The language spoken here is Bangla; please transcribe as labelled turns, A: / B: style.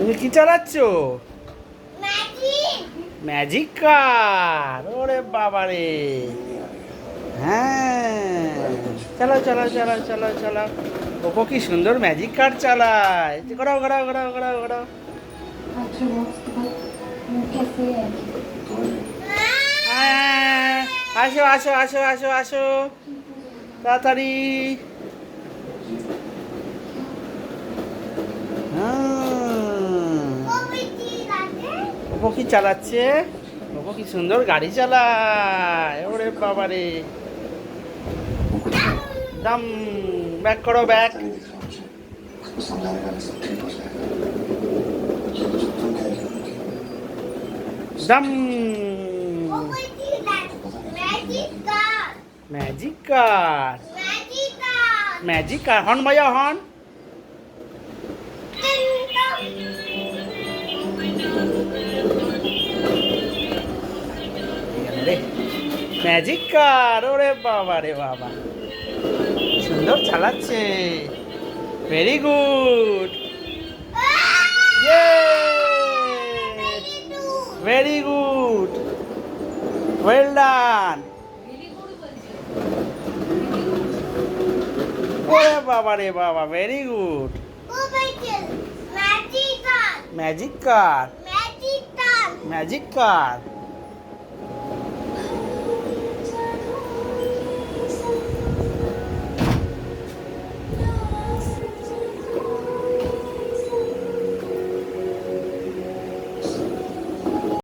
A: তুমি কি চালাচ্ছ?
B: ম্যাজিক
A: কার ওরে বাবা রে হ্যাঁ। চালাও চালাও চালাও চালাও চালাও। ওপো কি সুন্দর ম্যাজিক কার চালায়। ঘোরাও ঘোরাও ঘোরাও ঘোরাও ঘোরাও।
C: হ্যাঁ, হ্যাঁ,
A: হ্যাঁ, আসো আসো আসো আসো আসো। তাড়াতাড়ি। অপো কি চালাচ্ছে? অপো কি সুন্দর গাড়ি চালায়। ওরে বাবারে। দাম ব্যাক করো ব্যাক দাম
B: ম্যাজিক কার
A: ম্যাজিক কার
B: হন
A: ভাইয়া হন। হর্ন ম্যাজিক কার ওরে বাবা রে বাবা। সুন্দর চালাচ্ছে। Very good very good well done ওরে বাবা রে বাবা very good magic car
B: magic car
A: magic car